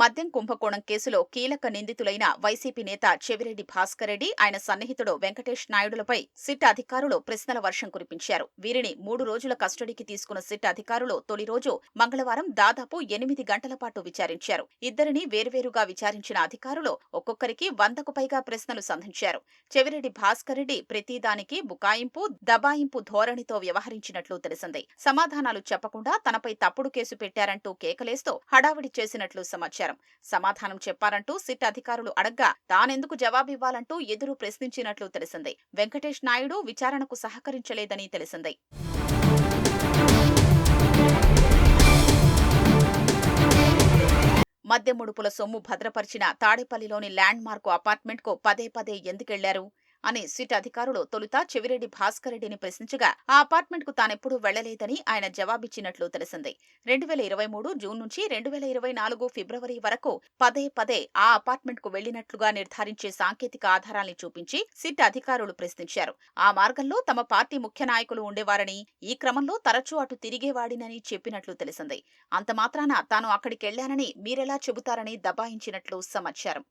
మద్యం కుంభకోణం కేసులో కీలక నిందితులైన వైసీపీ నేత చెవిరెడ్డి భాస్కర్ రెడ్డి ఆయన సన్నిహితుడు వెంకటేష్ నాయుడులపై సిట్ అధికారులు ప్రశ్నల వర్షం కురిపించారు. వీరిని మూడు రోజుల కస్టడీకి తీసుకున్న సిట్ అధికారులు తొలి రోజు మంగళవారం దాదాపు ఎనిమిది గంటల పాటు విచారించారు. ఇద్దరిని వేర్వేరుగా విచారించిన అధికారులు ఒక్కొక్కరికి వందకు పైగా ప్రశ్నలు సంధించారు. చెవిరెడ్డి భాస్కర్ రెడ్డి ప్రతిదానికి బుకాయింపు దబాయింపు ధోరణితో వ్యవహరించినట్లు తెలిసింది. సమాధానాలు చెప్పకుండా తనపై తప్పుడు కేసు పెట్టారంటూ కేకలేస్తూ హడావిడి చేసినట్లు సమాచారం. సమాధానం చెప్పారంటూ సిట్ అధికారులు అడగ్గా తానెందుకు జవాబివ్వాలంటూ ఎదురు ప్రశ్నించినట్లు తెలిసింది. వెంకటేష్ నాయుడు విచారణకు సహకరించలేదని తెలిసింది. మద్యముడుపుల సొమ్ము భద్రపరిచిన తాడేపల్లిలోని ల్యాండ్ మార్కు అపార్ట్మెంట్కు పదే పదే ఎందుకెళ్ళారు? అని సిట్ అధికారులు తొలుత చెవిరెడ్డి భాస్కర్ రెడ్డిని ప్రశ్నించగా ఆ అపార్ట్మెంట్కు తానెప్పుడూ వెళ్ళలేదని ఆయన జవాబిచ్చినట్లు తెలిసింది. రెండు వేల ఇరవై మూడు జూన్ నుంచి రెండు వేల ఇరవై నాలుగు ఫిబ్రవరి వరకు పదే పదే ఆ అపార్ట్మెంట్కు వెళ్ళినట్లుగా నిర్ధారించే సాంకేతిక ఆధారాల్ని చూపించి సిట్ అధికారులు ప్రశ్నించారు. ఆ మార్గంలో తమ పార్టీ ముఖ్య నాయకులు ఉండేవారని ఈ క్రమంలో తరచూ అటు తిరిగేవాడినని చెప్పినట్లు తెలిసింది. అంత మాత్రాన తాను అక్కడికెళ్ళానని మీరెలా చెబుతారని దబాయించినట్లు సమాచారం.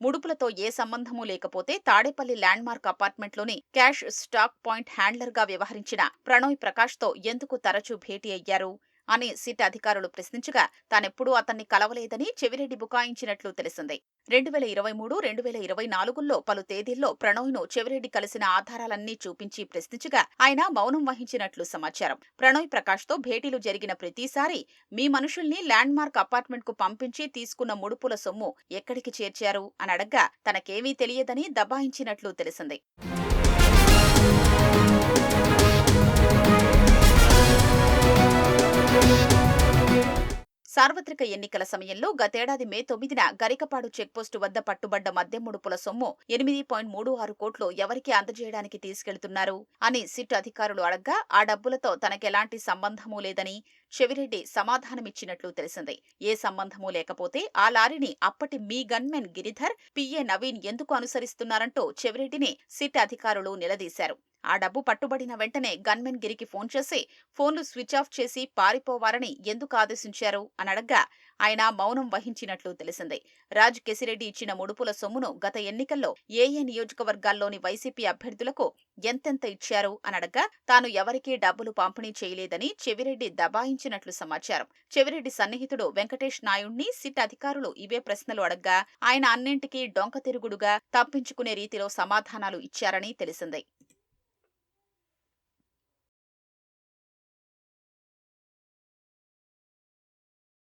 ముడుపులతో ఏ సంబంధమూ లేకపోతే తాడేపల్లి ల్యాండ్మార్క్ అపార్ట్మెంట్లోని క్యాష్ స్టాక్ పాయింట్ హ్యాండ్లర్గా వ్యవహరించిన ప్రణోయ్ ప్రకాష్తో ఎందుకు తరచూ భేటీ అయ్యారు? అని సిట్ అధికారులు ప్రశ్నించగా తానెప్పుడూ అతన్ని కలవలేదని చెవిరెడ్డి బుకాయించినట్లు తెలిసింది. రెండు వేల ఇరవై మూడు రెండు వేల ఇరవై నాలుగుల్లో పలు తేదీల్లో ప్రణోయ్ను చెవిరెడ్డి కలిసిన ఆధారాలన్నీ చూపించి ప్రశ్నించగా ఆయన మౌనం వహించినట్లు సమాచారం. ప్రణోయ్ ప్రకాష్తో భేటీలు జరిగిన ప్రతిసారి మీ మనుషుల్ని ల్యాండ్మార్క్ అపార్ట్మెంట్కు పంపించి తీసుకున్న ముడుపుల సొమ్ము ఎక్కడికి చేర్చారు? అని అడగ్గా తనకేమీ తెలియదని దబాయించినట్లు తెలిసింది. సార్వత్రిక ఎన్నికల సమయంలో గతేడాది మే తొమ్మిదిన గరికపాడు చెక్పోస్టు వద్ద పట్టుబడ్డ మద్యం ముడుపుల సొమ్ము ఎనిమిది పాయింట్ మూడు ఆరు కోట్లు ఎవరికి అందజేయడానికి తీసుకెళ్తున్నారు అని సిట్ అధికారులు అడగ్గా ఆ డబ్బులతో తనకెలాంటి సంబంధమూ లేదని చెవిరెడ్డి సమాధానమిచ్చినట్లు తెలిసింది. ఏ సంబంధమూ లేకపోతే ఆ లారీని అప్పటి మీ గన్మెన్ గిరిధర్ పిఏ నవీన్ ఎందుకు అనుసరిస్తున్నారంటూ చెవిరెడ్డిని సిట్ అధికారులు నిలదీశారు. ఆ డబ్బు పట్టుబడిన వెంటనే గన్మెన్ గిరికి ఫోన్ చేసి ఫోన్లు స్విచ్ ఆఫ్ చేసి పారిపోవాలని ఎందుకు ఆదేశించారు? అని అడగ్గా ఆయన మౌనం వహించినట్లు తెలిసింది. రాజ్ కెసిరెడ్డి ఇచ్చిన ముడుపుల సొమ్మును గత ఎన్నికల్లో ఏ ఏ నియోజకవర్గాల్లోని వైసీపీ అభ్యర్థులకు ఎంతెంత ఇచ్చారు అని అడగ్గా తాను ఎవరికీ డబ్బులు పంపిణీ చేయలేదని చెవిరెడ్డి దబాయించినట్లు సమాచారం. చెవిరెడ్డి సన్నిహితుడు వెంకటేష్ నాయుణ్ణి సిట్ అధికారులు ఇవే ప్రశ్నలు అడగ్గా ఆయన అన్నింటికీ డొంక తిరుగుడుగా తప్పించుకునే రీతిలో సమాధానాలు ఇచ్చారని తెలిసింది.